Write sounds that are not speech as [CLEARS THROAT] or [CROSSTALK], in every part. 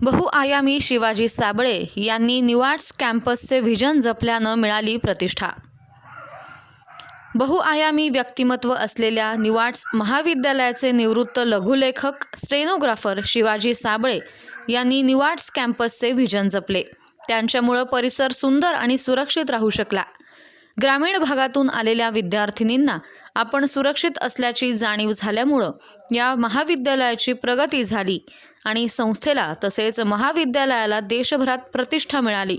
बहुआयामी शिवाजी साबळे यांनी निवाड्स कॅम्पसचे व्हिजन जपल्यानं मिळाली प्रतिष्ठा. बहुआयामी व्यक्तिमत्व असलेल्या निवाड्स महाविद्यालयाचे निवृत्त लघुलेखक स्टेनोग्राफर शिवाजी साबळे यांनी निवाड्स कॅम्पसचे व्हिजन जपले. त्यांच्यामुळं परिसर सुंदर आणि सुरक्षित राहू शकला. ग्रामीण भागातून आलेल्या विद्यार्थिनींना आपण सुरक्षित असल्याची जाणीव झाल्यामुळं या महाविद्यालयाची प्रगती झाली. आणि संस्थेला तसेच महाविद्यालयाला देशभरात प्रतिष्ठा मिळाली.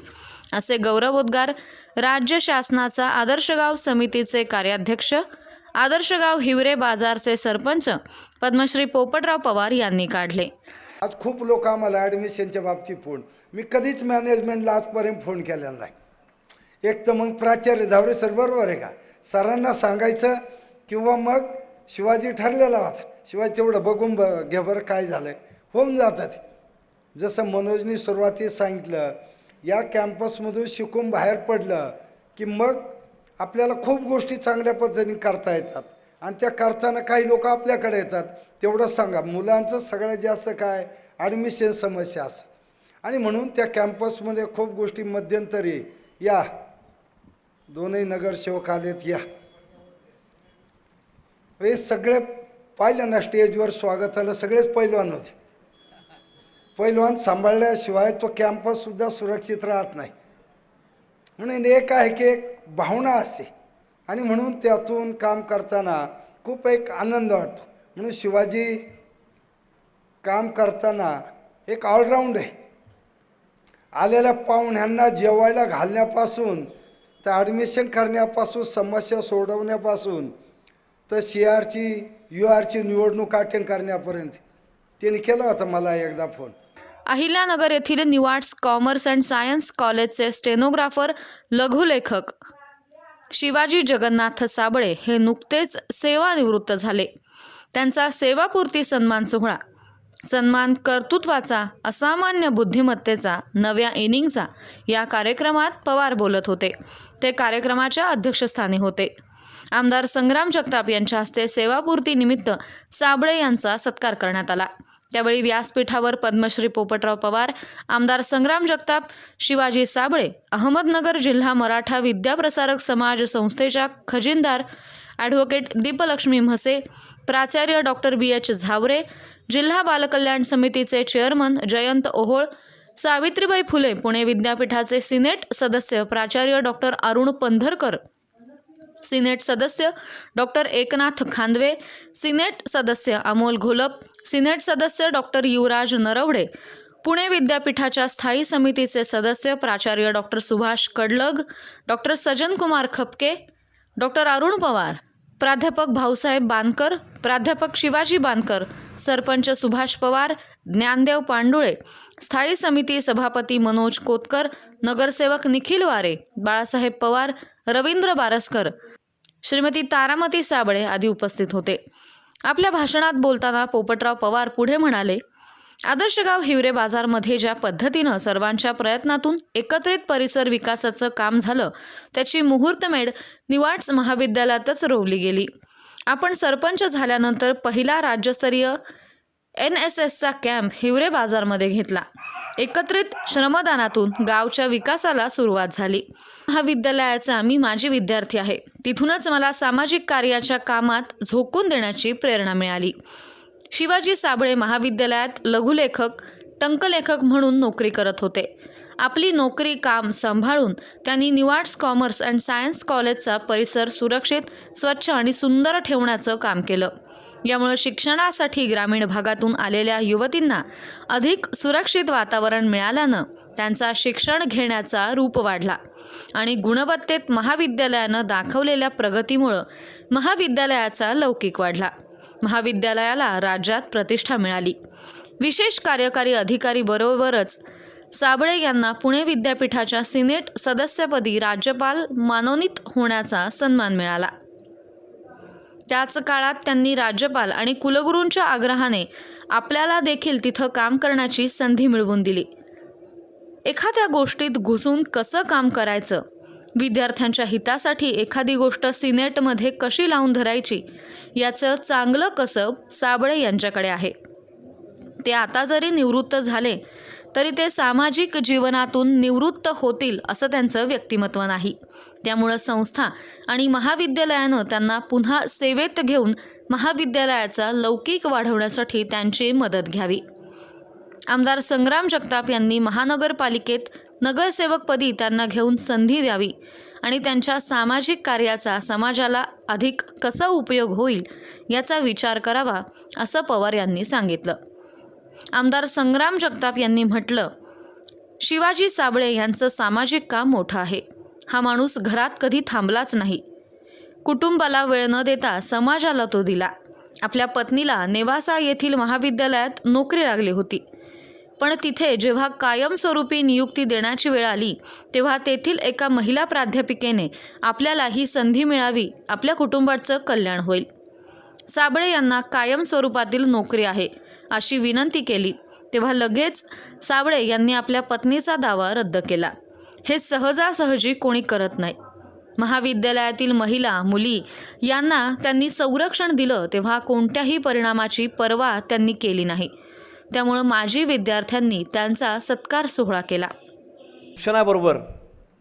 असे गौरवोद्गार राज्य शासनाचा आदर्शगाव समितीचे कार्याध्यक्ष आदर्शगाव हिवरे बाजारचे सरपंच पद्मश्री पोपटराव पवार यांनी काढले. आज खूप लोक आम्हाला ॲडमिशनच्या बाबतीत फोन मी कधीच मॅनेजमेंटला आजपर्यंत फोन केलेला नाही. एक तर मग प्राचार्य झावरे सर बरोबर आहे का? सरांना सांगायचं किंवा मग शिवाजी ठरलेला होता. शिवाजी तेवढं बघून ब घे बरं काय झालं होऊन जातात. जसं मनोजनी सुरुवातीस सांगितलं या कॅम्पसमधून शिकून बाहेर पडलं की मग आपल्याला खूप गोष्टी चांगल्या पद्धतीने करता येतात. आणि त्या करताना काही लोक आपल्याकडे येतात. तेवढंच सांगा मुलांचं सगळ्यात जास्त काय? ॲडमिशन समस्या असतात. आणि म्हणून त्या कॅम्पसमध्ये खूप गोष्टी मध्यंतरी या. दोनही नगरसेवक आलेत या. हे सगळे पाहिलं ना स्टेजवर स्वागताला सगळेच पैलवान होते. पैलवान सांभाळल्याशिवाय तो कॅम्पससुद्धा सुरक्षित राहत नाही. म्हणून एक आहे की एक भावना असते. आणि म्हणून त्यातून काम करताना खूप एक आनंद वाटतो. म्हणून शिवाजी काम करताना एक ऑलराऊंड आहे. आलेल्या पाहुण्यांना जेवायला घालण्यापासून तर ॲडमिशन करण्यापासून समस्या सोडवण्यापासून तर सी आरची यू आरची निवडणूक अटेंड करण्यापर्यंत. त्यांनी केला होता मला एकदा फोन अहिल्यानगर येथील new arts commerce and science कॉलेजचे स्टेनोग्राफर लघुलेखक शिवाजी जगन्नाथ साबळे हे नुकतेच सेवानिवृत्त झाले. त्यांचा सेवापूर्ती सन्मान सोहळा. सन्मान कर्तृत्वाचा असामान्य बुद्धिमत्तेचा नव्या इनिंगचा या कार्यक्रमात पवार बोलत होते. ते कार्यक्रमाच्या अध्यक्षस्थानी होते. आमदार संग्राम जगताप यांच्या हस्ते सेवापूर्तीनिमित्त साबळे यांचा सत्कार करण्यात आला. त्यावेळी व्यासपीठावर पद्मश्री पोपटराव पवार आमदार संग्राम जगताप शिवाजी साबळे अहमदनगर जिल्हा मराठा विद्याप्रसारक समाज संस्थेच्या खजिनदार ॲडव्होकेट दीपलक्ष्मी म्हसे प्राचार्य डॉक्टर बी एच झावरे जिल्हा बालकल्याण समितीचे चेअरमन जयंत ओहोळ सावित्रीबाई फुले पुणे विद्यापीठाचे सिनेट सदस्य प्राचार्य डॉक्टर अरुण पंधरकर सिनेट सदस्य डॉक्टर एकनाथ खांदवे सिनेट सदस्य अमोल घोलप सिनेट सदस्य डॉक्टर युवराज नरवडे पुणे विद्यापीठाच्या स्थायी समितीचे सदस्य प्राचार्य doctor Subhash Kadlag doctor Sajankumar Khapke doctor Arun Pawar प्राध्यापक भाऊसाहेब बानकर प्राध्यापक शिवाजी बानकर सरपंच सुभाष पवार ज्ञानदेव पांडुळे स्थायी समिती सभापती मनोज कोतकर नगरसेवक निखिल वारे बाळासाहेब पवार रवींद्र बारसकर श्रीमती तारामती साबळे आदी उपस्थित होते. आपल्या भाषणात बोलताना पोपटराव पवार पुढे म्हणाले आदर्शगाव हिवरे बाजारमध्ये ज्या पद्धतीनं सर्वांच्या प्रयत्नातून एकत्रित परिसर विकासाचं काम झालं त्याची मुहूर्तमेढ निवाड्स महाविद्यालयातच रोवली गेली. आपण सरपंच झाल्यानंतर पहिला राज्यस्तरीय एन एस एसचा कॅम्प हिवरे बाजारमध्ये घेतला. एकत्रित श्रमदानातून गावच्या विकासाला सुरुवात झाली. महाविद्यालयाचा मी माजी विद्यार्थी आहे. तिथूनच मला सामाजिक कार्याच्या कामात झोकून देण्याची प्रेरणा मिळाली. शिवाजी साबळे महाविद्यालयात लघुलेखक टंकलेखक म्हणून नोकरी करत होते. आपली नोकरी काम सांभाळून त्यांनी निवाड्स कॉमर्स अँड सायन्स कॉलेजचा परिसर सुरक्षित स्वच्छ आणि सुंदर ठेवण्याचं काम केलं. यामुळे शिक्षणासाठी ग्रामीण भागातून आलेल्या युवतींना अधिक सुरक्षित वातावरण मिळाल्यानं त्यांचा शिक्षण घेण्याचा रूप वाढला आणि गुणवत्तेत महाविद्यालयानं दाखवलेल्या प्रगतीमुळं महाविद्यालयाचा लौकिक वाढला. महाविद्यालयाला राज्यात प्रतिष्ठा मिळाली. विशेष कार्यकारी अधिकारी बरोबरच साबळे यांना पुणे विद्यापीठाच्या सिनेट सदस्यपदी राज्यपाल मानोनीत होण्याचा सन्मान मिळाला. त्याच काळात त्यांनी राज्यपाल आणि कुलगुरूंच्या आग्रहाने आपल्याला देखील तिथं काम करण्याची संधी मिळवून दिली. एखाद्या गोष्टीत घुसून कसं काम करायचं? विद्यार्थ्यांच्या हितासाठी एखादी गोष्ट सिनेटमध्ये कशी लावून धरायची? याचं चांगलं कसब साबळे यांच्याकडे आहे. ते आता जरी निवृत्त झाले तरी ते सामाजिक जीवनातून निवृत्त होतील असं त्यांचं व्यक्तिमत्व नाही. त्यामुळं संस्था आणि महाविद्यालयानं त्यांना पुन्हा सेवेत घेऊन महाविद्यालयाचा लौकिक वाढवण्यासाठी त्यांची मदत घ्यावी. आमदार संग्राम जगताप यांनी महानगरपालिकेत नगरसेवकपदी त्यांना घेऊन संधी द्यावी आणि त्यांच्या सामाजिक कार्याचा समाजाला अधिक कसा उपयोग होईल याचा विचार करावा असं पवार यांनी सांगितलं. आमदार संग्राम जगताप यांनी म्हटलं शिवाजी साबळे यांचं सामाजिक काम मोठं आहे. हा माणूस घरात कधी थांबलाच नाही. कुटुंबाला वेळ न देता समाजाला तो दिला. आपल्या पत्नीला नेवासा येथील महाविद्यालयात नोकरी लागली होती. पण तिथे जेव्हा कायमस्वरूपी नियुक्ती देण्याची वेळ आली तेव्हा तेथील एका महिला प्राध्यापिकेने आपल्याला ही संधी मिळावी आपल्या कुटुंबाचं कल्याण होईल. साबळे यांना कायम स्वरूपातील नोकरी आहे अशी विनंती केली. तेव्हा लगेच साबळे यांनी आपल्या पत्नीचा दावा रद्द केला. हे सहजासहजी कोणी करत नाही. महाविद्यालयातील महिला मुली यांना त्यांनी संरक्षण दिलं तेव्हा कोणत्याही परिणामाची पर्वा त्यांनी केली नाही. त्यामुळं माजी विद्यार्थ्यांनी त्यांचा सत्कार सोहळा केला. शिक्षणाबरोबर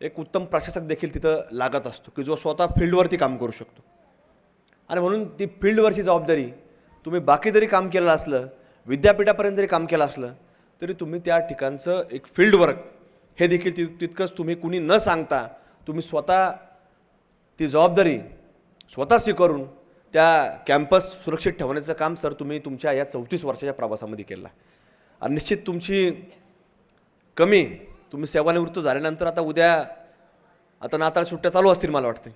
एक उत्तम प्रशासक देखील तिथं लागत असतो की जो स्वतः फील्डवरती काम करू शकतो. आणि म्हणून ती फील्डवरची जबाबदारी तुम्ही बाकी जरी काम केलं असलं विद्यापीठापर्यंत जरी काम केलं असलं तरी तुम्ही त्या ठिकाणचं एक फील्ड वर्क हे देखील ति तितकंच तुम्ही कुणी न सांगता तुम्ही स्वतः ती जबाबदारी स्वतः स्वीकारून त्या कॅम्पस सुरक्षित ठेवण्याचं काम सर तुम्ही तुमच्या या चौतीस वर्षाच्या प्रवासामध्ये केलं. आणि निश्चित तुमची कमी तुम्ही सेवानिवृत्त झाल्यानंतर आता उद्या आता नाताळ सुट्ट्या चालू असतील मला वाटते.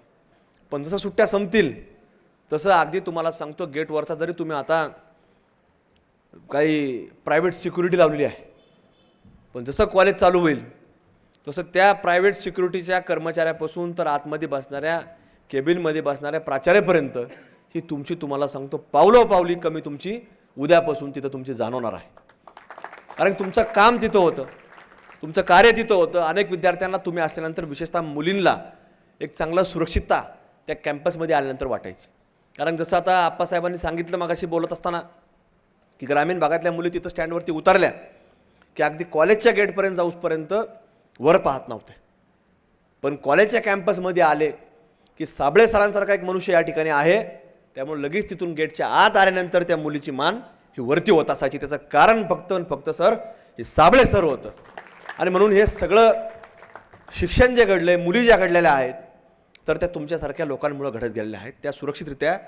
पण जसं सुट्ट्या संपतील तसं अगदी तुम्हाला सांगतो गेटवरचा जरी तुम्ही आता काही प्रायव्हेट सिक्युरिटी लावलेली आहे पण जसं कॉलेज चालू होईल जसं त्या प्रायव्हेट सिक्युरिटीच्या कर्मचाऱ्यापासून तर आतमध्ये बसणाऱ्या केबिनमध्ये बसणाऱ्या प्राचार्यापर्यंत ही तुमची तुम्हाला सांगतो पावलोपावली कमी तुमची उद्यापासून तिथं तुमची जाणवणार आहे. कारण तुमचं काम तिथं होतं तुमचं कार्य तिथं होतं. अनेक विद्यार्थ्यांना तुम्ही असल्यानंतर विशेषतः मुलींना एक चांगलं सुरक्षितता त्या कॅम्पसमध्ये आल्यानंतर वाटायची. कारण जसं आता आप्पासाहेबांनी सांगितलं मागाशी बोलत असताना की ग्रामीण भागातल्या मुली तिथं स्टँडवरती उतरल्या की अगदी कॉलेजच्या गेटपर्यंत जाऊसपर्यंत वर पाहत नव्हते. पण कॉलेजच्या कॅम्पसमध्ये आले की साबळे सरांसारखा एक मनुष्य या ठिकाणी आहे. त्यामुळे लगेच तिथून गेटच्या आत आल्यानंतर त्या मुलीची मान ही वरती होत असायची. त्याचं कारण फक्त आणि फक्त सर हे साबळे सर होतं. आणि म्हणून हे सगळं शिक्षण जे घडलं आहे मुली ज्या घडलेल्या आहेत तर त्या तुमच्यासारख्या लोकांमुळं घडत गेलेल्या आहेत. त्या सुरक्षितरित्या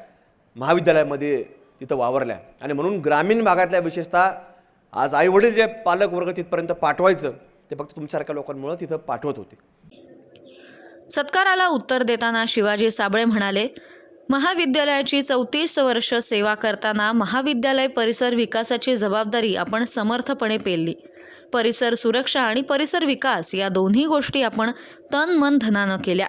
महाविद्यालयामध्ये तिथं वावरल्या. आणि म्हणून ग्रामीण भागातल्या विशेषतः आज आईवडील जे पालक वर्ग तिथपर्यंत पाठवायचं ते फक्त तुमच्यासारख्या लोकांमुळं तिथं पाठवत होते. सत्काराला उत्तर देताना शिवाजी साबळे म्हणाले महाविद्यालयाची चौतीस वर्ष सेवा करताना महाविद्यालय परिसर विकासाची जबाबदारी आपण समर्थपणे पेलली. परिसर सुरक्षा आणि परिसर विकास या दोन्ही गोष्टी आपण तन मन धनानं केल्या.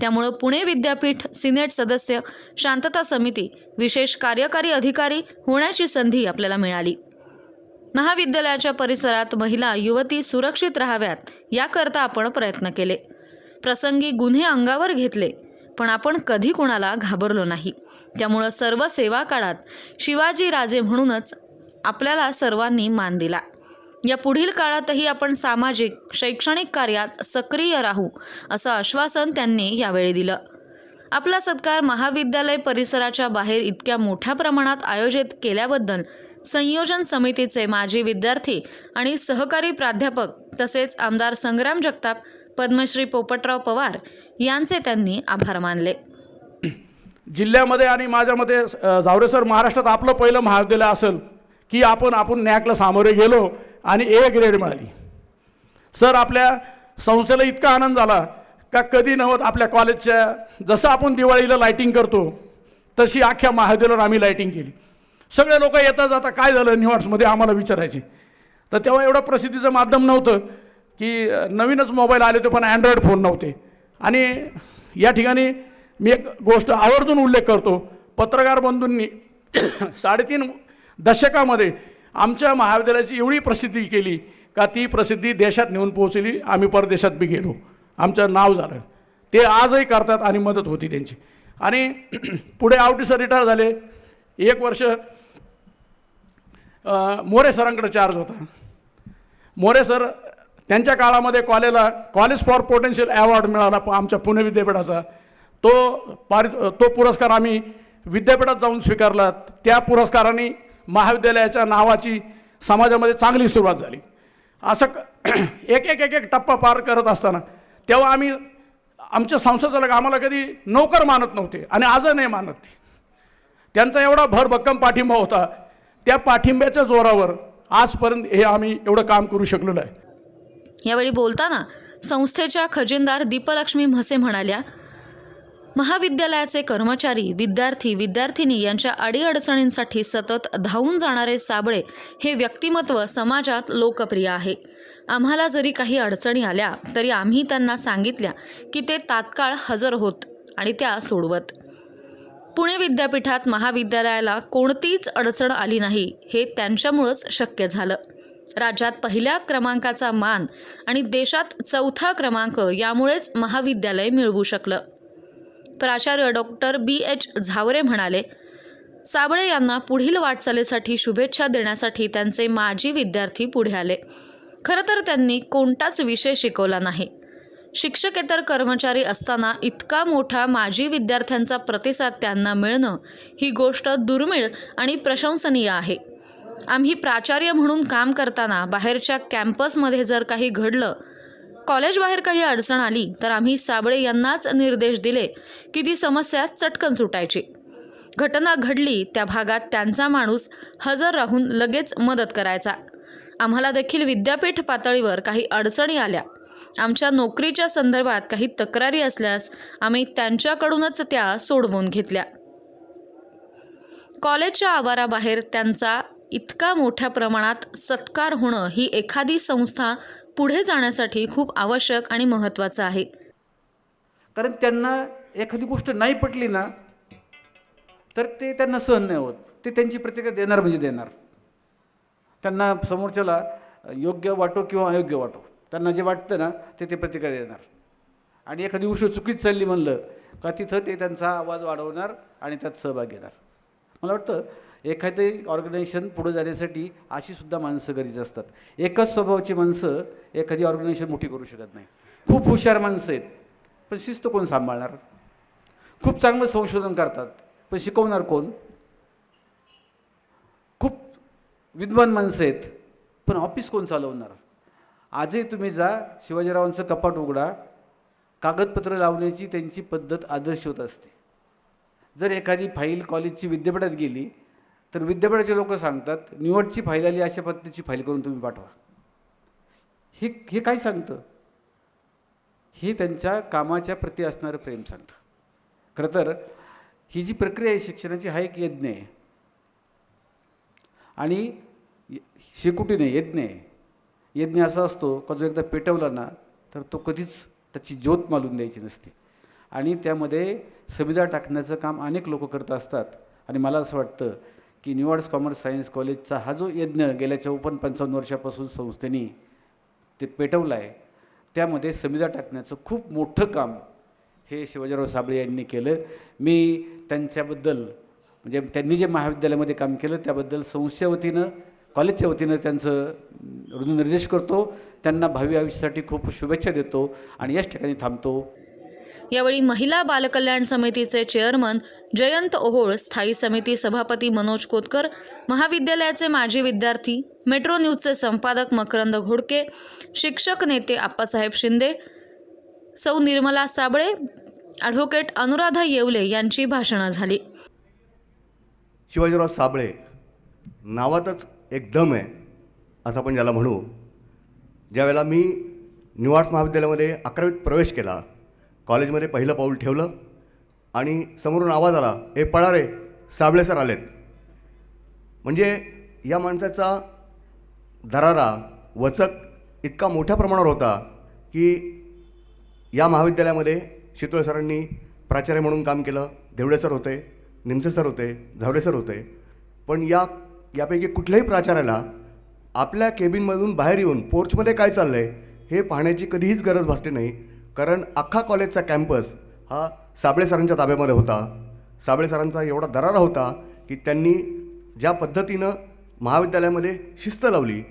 त्यामुळं पुणे विद्यापीठ सिनेट सदस्य शांतता समिती विशेष कार्यकारी अधिकारी होण्याची संधी आपल्याला मिळाली. महाविद्यालयाच्या परिसरात महिला युवती सुरक्षित राहाव्यात याकरता आपण प्रयत्न केले. प्रसंगी गुन्हे अंगावर घेतले पण आपण कधी कोणाला घाबरलो नाही. त्यामुळं सर्व सेवा काळात शिवाजी राजे म्हणूनच आपल्याला सर्वांनी मान दिला. या पुढील काळातही आपण सामाजिक शैक्षणिक कार्यात सक्रिय राहू असं आश्वासन त्यांनी यावेळी दिलं. आपला सत्कार महाविद्यालय परिसराच्या बाहेर इतक्या मोठ्या प्रमाणात आयोजित केल्याबद्दल संयोजन समितीचे माजी विद्यार्थी आणि सहकारी प्राध्यापक तसेच आमदार संग्राम जगताप पद्मश्री पोपटराव पवार यांचे त्यांनी आभार मानले. जिल्ह्यामध्ये आणि माझ्यामध्ये मते झावरे सर महाराष्ट्रात आपलं पहिलं महाविद्यालय असेल की आपण आपण नॅकला सामोरे गेलो आणि ए ग्रेड मिळाली. सर आपल्या संस्थेला इतका आनंद झाला का कधी नव्हत आपल्या कॉलेजच्या जसं आपण दिवाळीला लाईटिंग करतो तशी अख्ख्या महाविद्यालयावर आम्ही लाईटिंग केली. सगळे लोक येता जाता काय झालं? निवाड्समध्ये आम्हाला विचारायचे. तर तेव्हा एवढं प्रसिद्धीचं माध्यम नव्हतं की नवीनच मोबाईल आले होते पण अँड्रॉईड फोन नव्हते. आणि या ठिकाणी मी एक गोष्ट आवर्जून उल्लेख करतो. पत्रकार बंधूंनी [COUGHS] साडेतीन दशकामध्ये आमच्या महाविद्यालयाची एवढी प्रसिद्धी केली का ती प्रसिद्धी देशात नेऊन पोहोचली. आम्ही परदेशात बी गेलो. आमचं नाव झालं. ते आजही करतात आणि मदत होती त्यांची. आणि [COUGHS] पुढे आवटीसर रिटायर झाले. एक वर्ष मोरे सरांकडे चार्ज होता. मोरे सर त्यांच्या काळामध्ये कॉलेजला कॉलेज फॉर पोटेन्शियल अवॉर्ड मिळाला प- आमच्या पुणे विद्यापीठाचा. तो पारि तो पुरस्कार आम्ही विद्यापीठात जाऊन स्वीकारला. त्या पुरस्काराने महाविद्यालयाच्या नावाची समाजामध्ये चांगली सुरुवात झाली. असं [CLEARS THROAT] एक एक एक एक टप्पा पार करत असताना तेव्हा आम्ही आमच्या संस्थाचालक आम्हाला कधी नोकर मानत नव्हते आणि आजही नाही मानत त्यांचा एवढा भरभक्कम पाठिंबा होता. त्या पाठिंब्याच्या जोरावर आजपर्यंत हे आम्ही एवढं काम करू शकलेलो आहे. यावेळी बोलताना संस्थेच्या खजिनदार दीपलक्ष्मी म्हसे म्हणाल्या महाविद्यालयाचे कर्मचारी विद्यार्थी विद्यार्थिनी यांच्या अडीअडचणींसाठी सतत धावून जाणारे साबळे हे व्यक्तिमत्व समाजात लोकप्रिय आहे. आम्हाला जरी काही अडचणी आल्या तरी आम्ही त्यांना सांगितल्या की ते तात्काळ हजर होत आणि त्या सोडवत. पुणे विद्यापीठात महाविद्यालयाला कोणतीच अडचण आली नाही हे त्यांच्यामुळंच शक्य झालं. राज्यात पहिल्या क्रमांकाचा मान आणि देशात चौथा क्रमांक यामुळेच महाविद्यालय मिळवू शकलं. प्राचार्य डॉक्टर बी. एच. झावरे म्हणाले साबळे यांना पुढील वाटचालीसाठी शुभेच्छा देण्यासाठी त्यांचे माजी विद्यार्थी पुढे आले. खरं तर त्यांनी कोणताच विषय शिकवला नाही. शिक्षकेतर कर्मचारी असताना इतका मोठा माजी विद्यार्थ्यांचा प्रतिसाद त्यांना मिळणं ही गोष्ट दुर्मिळ आणि प्रशंसनीय आहे. आम्ही प्राचार्य म्हणून काम करताना बाहेरच्या कॅम्पसमध्ये जर काही घडलं कॉलेजबाहेर काही अडचण आली तर आम्ही साबळे यांनाच निर्देश दिले की ती समस्या चटकन सुटायची. घटना घडली त्या भागात त्यांचा माणूस हजर राहून लगेच मदत करायचा. आम्हाला देखील विद्यापीठ पातळीवर काही अडचणी आल्या. आमच्या नोकरीच्या संदर्भात काही तक्रारी असल्यास आम्ही त्यांच्याकडूनच त्या सोडवून घेतल्या. कॉलेजच्या आवाराबाहेर त्यांचा इतका मोठ्या प्रमाणात सत्कार होणं ही एखादी संस्था पुढे जाण्यासाठी खूप आवश्यक आणि महत्त्वाचं आहे. कारण त्यांना एखादी गोष्ट नाही पटली ना तर ते त्यांना सहन नाही होत. ते त्यांची प्रतिक्रिया देणार म्हणजे देणार. त्यांना समोरच्याला योग्य वाटो किंवा अयोग्य वाटो. त्यांना जे वाटतं ना ते ते प्रतिक्रिया देणार. आणि एखादी उष्ण चुकीच चालली म्हणलं का तिथं ते त्यांचा आवाज वाढवणार आणि त्यात सहभाग घेणार. मला वाटतं एखादे ऑर्गनायझेशन पुढे जाण्यासाठी अशीसुद्धा माणसं गरजेची असतात. एकच स्वभावाची माणसं एखादी ऑर्गनायझेशन मोठी करू शकत नाही. खूप हुशार माणसं आहेत पण शिस्त कोण सांभाळणार? खूप चांगलं संशोधन करतात पण शिकवणार कोण? खूप विद्वान माणसं आहेत पण ऑफिस कोण चालवणार? आजही तुम्ही जा शिवाजीरावांचं कपाट उघडा. कागदपत्र लावण्याची त्यांची पद्धत आदर्श होत असते. जर एखादी फाईल कॉलेजची विद्यापीठात गेली तर विद्यापीठाचे लोक सांगतात निवडची फाईल आली अशा पद्धतीची फाईल करून तुम्ही पाठवा. हे हे काय सांगतं? हे त्यांच्या कामाच्या प्रती असणारं प्रेम सांगतं. खरं तर ही जी प्रक्रिया आहे शिक्षणाची हा एक यज्ञ आहे. आणि शेकुटीने नाही यज्ञ आहे. यज्ञ असा असतो का जो एकदा पेटवला ना तर तो कधीच त्याची ज्योत मालून द्यायची नसते. आणि त्यामध्ये समिधा टाकण्याचं काम अनेक लोक करत असतात. आणि मला असं वाटतं की न्यू आर्ट्स कॉमर्स सायन्स कॉलेजचा हा जो यज्ञ गेल्या चौपन्न पंचावन्न वर्षापासून संस्थेने ते पेटवलं आहे त्यामध्ये समिधा टाकण्याचं खूप मोठं काम हे शिवाजीराव साबळे यांनी केलं. मी त्यांच्याबद्दल म्हणजे त्यांनी जे महाविद्यालयामध्ये काम केलं त्याबद्दल संस्थेवतीनं कॉलेजच्या वतीनं त्यांचं निर्देश करतो. त्यांना भावी आयुष्यासाठी खूप शुभेच्छा देतो आणि याच ठिकाणी थांबतो. यावेळी महिला बालकल्याण समितीचे चेअरमन जयंत ओहोळ स्थायी समिती सभापती मनोज कोतकर महाविद्यालयाचे माजी विद्यार्थी मेट्रो न्यूजचे संपादक मकरंद घोडके शिक्षक नेते आप्पासाहेब शिंदे सौ निर्मला साबळे ॲडव्होकेट अनुराधा येवले यांची भाषणं झाली. शिवाजीराव साबळे नावातच एक दम आहे असं आपण ज्याला म्हणू. ज्यावेळेला मी न्यू आर्ट्स महाविद्यालयामध्ये अकरावीत प्रवेश केला कॉलेजमध्ये पहिलं पाऊल ठेवलं आणि समोरून आवाज आला हे पळा रे साबळे सर आलेत. म्हणजे या माणसाचा दरारा वचक इतका मोठ्या प्रमाणावर होता की या महाविद्यालयामध्ये शितोळे सरांनी प्राचार्य म्हणून काम केलं देवडे सर होते निमसे सर होते झावडे सर होते. पण या यापैकी कुठल्याही प्राचार्याला आपल्या केबिनमधून बाहेर येऊन पोर्चमध्ये काय चाललं आहे हे पाहण्याची कधीहीच गरज भासली नाही कारण अख्खा कॉलेजचा कॅम्पस हा साबळे सरांच्या ताब्यामध्ये होता. साबळे सरांचा एवढा दरारा होता की त्यांनी ज्या पद्धतीनं महाविद्यालयामध्ये शिस्त लावली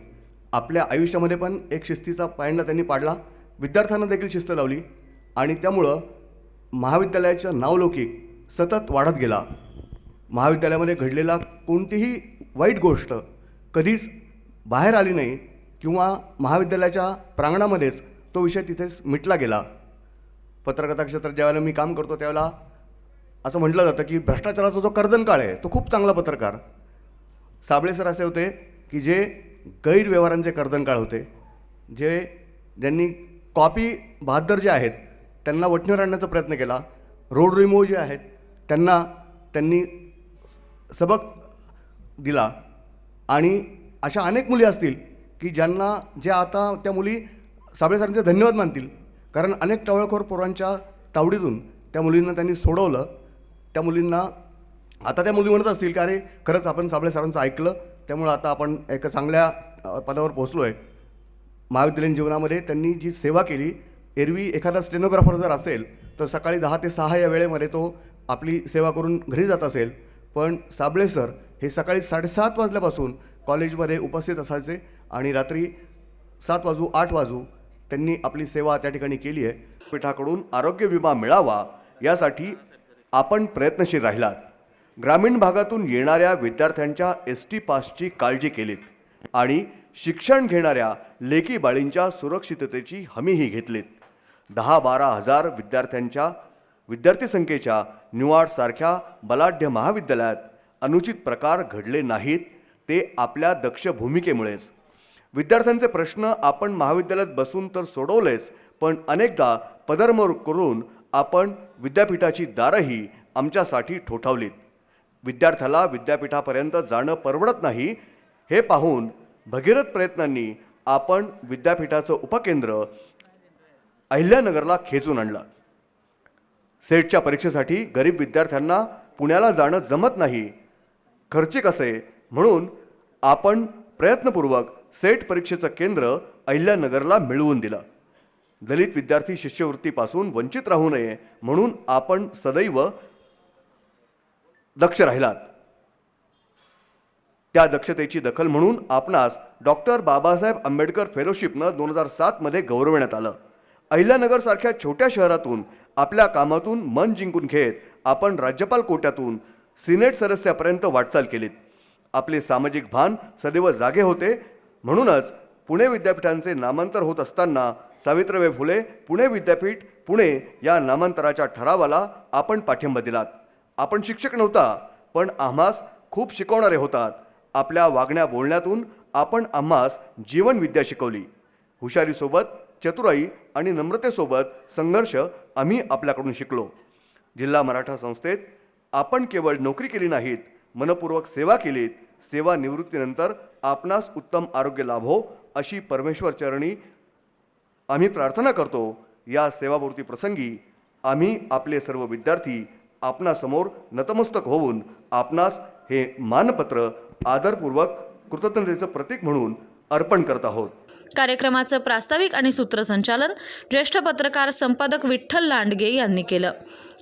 आपल्या आयुष्यामध्ये पण एक शिस्तीचा पायंडा त्यांनी पाडला विद्यार्थ्यांना देखील शिस्त लावली आणि त्यामुळं महाविद्यालयाचा नावलौकिक सतत वाढत गेला. महाविद्यालयामध्ये घडलेला कोणतीही वाईट गोष्ट कधीच बाहेर आली नाही किंवा महाविद्यालयाच्या प्रांगणामध्येच तो विषय तिथेच मिटला गेला. पत्रकथा क्षेत्रात ज्यावेळेला मी काम करतो त्यावेळेला असं म्हटलं जातं की भ्रष्टाचाराचा जो कर्दनकाळ आहे तो खूप चांगला पत्रकार. साबळे सर असे होते की जे गैरव्यवहारांचे कर्दनकाळ होते जे ज्यांनी कॉपी बहादर जे आहेत त्यांना वठणीवर आणण्याचा प्रयत्न केला. रोड रिमूव्ह जे आहेत त्यांना त्यांनी सबक दिला. आणि अशा अनेक मुली असतील की ज्यांना ज्या आता त्या मुली साबळे सरांचे धन्यवाद मानतील. कारण अनेक टवळखोर पोरांच्या तावडीतून त्या मुलींना त्यांनी सोडवलं. त्या मुलींना आता त्या मुली म्हणत असतील की अरे खरंच आपण साबळे सरांचं ऐकलं. त्यामुळं आता आपण एका चांगल्या पदावर पोहोचलो आहे महाविद्यालयीन जीवनामध्ये त्यांनी जी सेवा केली एरवी एखादा स्टेनोग्राफर जर असेल तर सकाळी दहा ते सहा या वेळेमध्ये तो आपली सेवा करून घरी जात असेल. पण साबळे सर हे सकाळी साडेसात वाजल्यापासून कॉलेजमध्ये उपस्थित असायचे आणि रात्री सात वाजू आठ वाजू त्यांनी आपली सेवा त्या ठिकाणी केली आहे. पीठाकडून आरोग्य विमा मिळावा यासाठी आपण प्रयत्नशील राहिलात. ग्रामीण भागातून येणाऱ्या विद्यार्थ्यांच्या एस टी पासची काळजी केलीत आणि शिक्षण घेणाऱ्या लेकी बाळींच्या सुरक्षिततेची हमीही घेतलीत. दहा बारा हजार विद्यार्थ्यांच्या विद्यार्थी संख्येच्या न्यूआर्टसारख्या बलाढ्य महाविद्यालयात अनुचित प्रकार घडले नाहीत ते आपल्या दक्ष भूमिकेमुळेच विद्यार्थ्यांचे प्रश्न आपण महाविद्यालयात बसून तर सोडवलेच पण अनेकदा पदरमोर करून आपण विद्यापीठाची दारंही आमच्यासाठी ठोठावलीत. विद्यार्थ्याला विद्यापीठापर्यंत जाणं परवडत नाही हे पाहून भगीरथ प्रयत्नांनी आपण विद्यापीठाचं उपकेंद्र अहिल्यानगरला खेचून आणलं. सेटच्या परीक्षेसाठी गरीब विद्यार्थ्यांना पुण्याला जाणं जमत नाही खर्चिक असे. म्हणून आपण प्रयत्नपूर्वक सेट परीक्षेचं केंद्र अहिल्यानगरला मिळवून दिलं. दलित विद्यार्थी शिष्यवृत्तीपासून वंचित राहू नये म्हणून आपण सदैव दक्ष राहिलात. त्या दक्षतेची दखल म्हणून आपणास डॉक्टर बाबासाहेब आंबेडकर फेलोशिपनं दोन हजार सातमध्ये गौरवण्यात आलं. अहिल्यानगरसारख्या छोट्या शहरातून आपल्या कामातून मन जिंकून घेत आपण राज्यपाल कोट्यातून सिनेट सदस्यापर्यंत वाटचाल केलीत. आपले सामाजिक भान सदैव जागे होते. म्हणूनच पुणे विद्यापीठांचे नामांतर होत असताना सावित्रीबाई फुले पुणे विद्यापीठ पुणे या नामांतराच्या ठरावाला आपण पाठिंबा दिलात. आपण शिक्षक नव्हता पण आम्हास खूप शिकवणारे होतात. आपल्या वागण्या बोलण्यातून आपण आम्हास जीवनविद्या शिकवली. हुशारीसोबत चतुराई आणि नम्रतेसोबत संघर्ष आम्ही आपल्याकडून शिकलो. जिल्हा मराठा संस्थेत आपण केवळ नोकरी केली नाहीत मनपूर्वक सेवा केलीत सेवा निवृत्तीनंतर आपणास उत्तम आरोग्य लाभो अशी परमेश्वर चरणी आम्ही प्रार्थना करतो. या सेवापूर्ती प्रसंगी आम्ही आपले सर्व विद्यार्थी आपणासमोर नतमस्तक होऊन आपणास हे मानपत्र आदरपूर्वक कृतज्ञतेचं प्रतीक म्हणून अर्पण करत आहोत. कार्यक्रमाचं प्रास्ताविक आणि सूत्रसंचालन ज्येष्ठ पत्रकार संपादक विठ्ठल लांडगे यांनी केलं.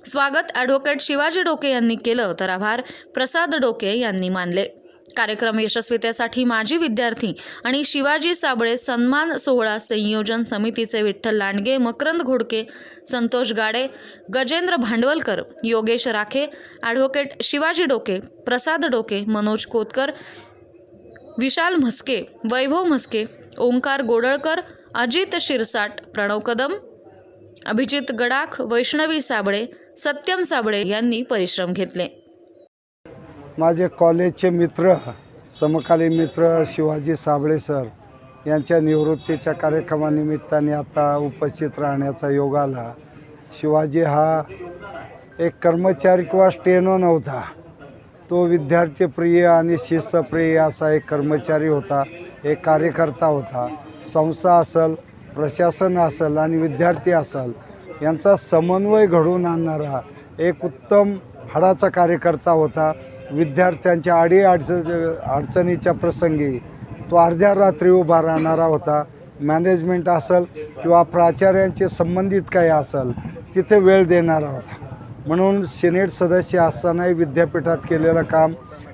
स्वागत ॲडव्होकेट शिवाजी डोके यांनी केलं तर आभार प्रसाद डोके यांनी मानले. कार्यक्रम यशस्वीतेसाठी माजी विद्यार्थी आणि शिवाजी साबळे सन्मान सोहळा संयोजन समितीचे विठ्ठल लांडगे मकरंद घोडके संतोष गाडे गजेंद्र भांडवलकर योगेश राखे ॲडव्होकेट शिवाजी डोके प्रसाद डोके मनोज कोतकर विशाल म्हस्के वैभव म्हस्के ओंकार गोडळकर अजित शिरसाट प्रणव कदम अभिजित गडाख वैष्णवी साबळे सत्यम साबळे यांनी परिश्रम घेतले. माझे कॉलेजचे मित्र समकालीन मित्र शिवाजी साबळे सर यांच्या निवृत्तीच्या कार्यक्रमानिमित्ताने आता उपस्थित राहण्याचा योग आला. शिवाजी हा एक कर्मचारी किंवा स्टेनो नव्हता. तो विद्यार्थीप्रिय आणि शिस्तप्रिय असा एक कर्मचारी होता एक कार्यकर्ता होता. संस्था असेल प्रशासन असेल आणि विद्यार्थी असेल यांचा समन्वय घडवून आणणारा एक उत्तम हाडाचा कार्यकर्ता होता. विद्यार्थ्यांच्या अडी अडच अडचणीच्या प्रसंगी तो अर्ध्या रात्री उभा राहणारा होता. मॅनेजमेंट असेल किंवा प्राचार्यांचे संबंधित काही असेल तिथे वेळ देणारा होता. म्हणून सिनेट सदस्य असतानाही विद्यापीठात केलेलं काम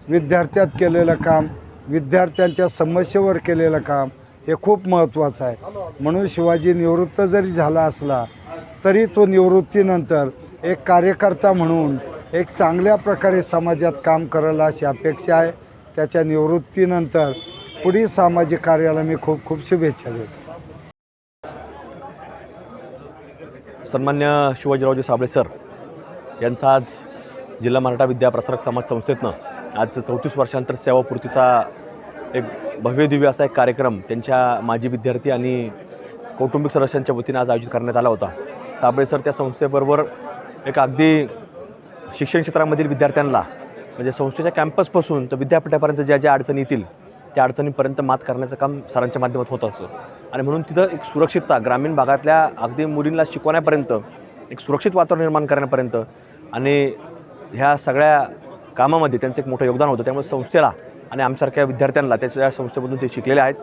विद्यार्थ्यात केलेलं काम विद्यार्थ्यांच्या समस्येवर केलेलं काम हे खूप महत्त्वाचं आहे. म्हणून शिवाजी निवृत्त जरी झाला असला तरी तो निवृत्तीनंतर एक कार्यकर्ता म्हणून एक चांगल्या प्रकारे समाजात काम करेल अशी अपेक्षा आहे. त्याच्या निवृत्तीनंतर पुढील सामाजिक कार्याला मी खूप खूप शुभेच्छा देतो. सन्मान्य शिवाजीरावजी साबळे सर यांचा आज जिल्हा मराठा विद्या प्रसारक समाज संस्थेतनं आज चौतीस वर्षांतर सेवापूर्तीचा एक भव्य दिव्य असा एक कार्यक्रम त्यांच्या माजी विद्यार्थी आणि कौटुंबिक सदस्यांच्या वतीने आज आयोजित करण्यात आला होता. साबळे सर त्या संस्थेबरोबर एक अगदी शिक्षण क्षेत्रामधील विद्यार्थ्यांना म्हणजे संस्थेच्या कॅम्पसपासून तर विद्यापीठापर्यंत ज्या ज्या अडचणी येतील त्या अडचणीपर्यंत मात करण्याचं काम सरांच्या माध्यमात होत असतं. आणि म्हणून तिथं एक सुरक्षितता ग्रामीण भागातल्या अगदी मुलींना शिकवण्यापर्यंत एक सुरक्षित वातावरण निर्माण करण्यापर्यंत आणि ह्या सगळ्या कामामध्ये त्यांचं एक मोठं योगदान होतं. त्यामुळे संस्थेला आणि आमच्यासारख्या विद्यार्थ्यांना त्याच्या संस्थेमधून ते शिकलेले आहेत.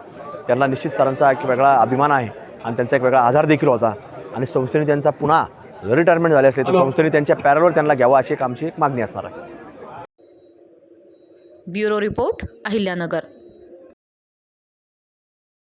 त्यांना निश्चित सरांचा एक वेगळा अभिमान आहे आणि त्यांचा एक वेगळा आधार देखील होता. आणि संस्थेने त्यांचा पुन्हा रिटायरमेंट झाले असले तर संस्थेने त्यांच्या पॅरलवर त्यांना घ्यावं अशी एक आमची एक मागणी असणार आहे. Bureau report Ahilyanagar.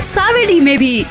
सावेडी में भी।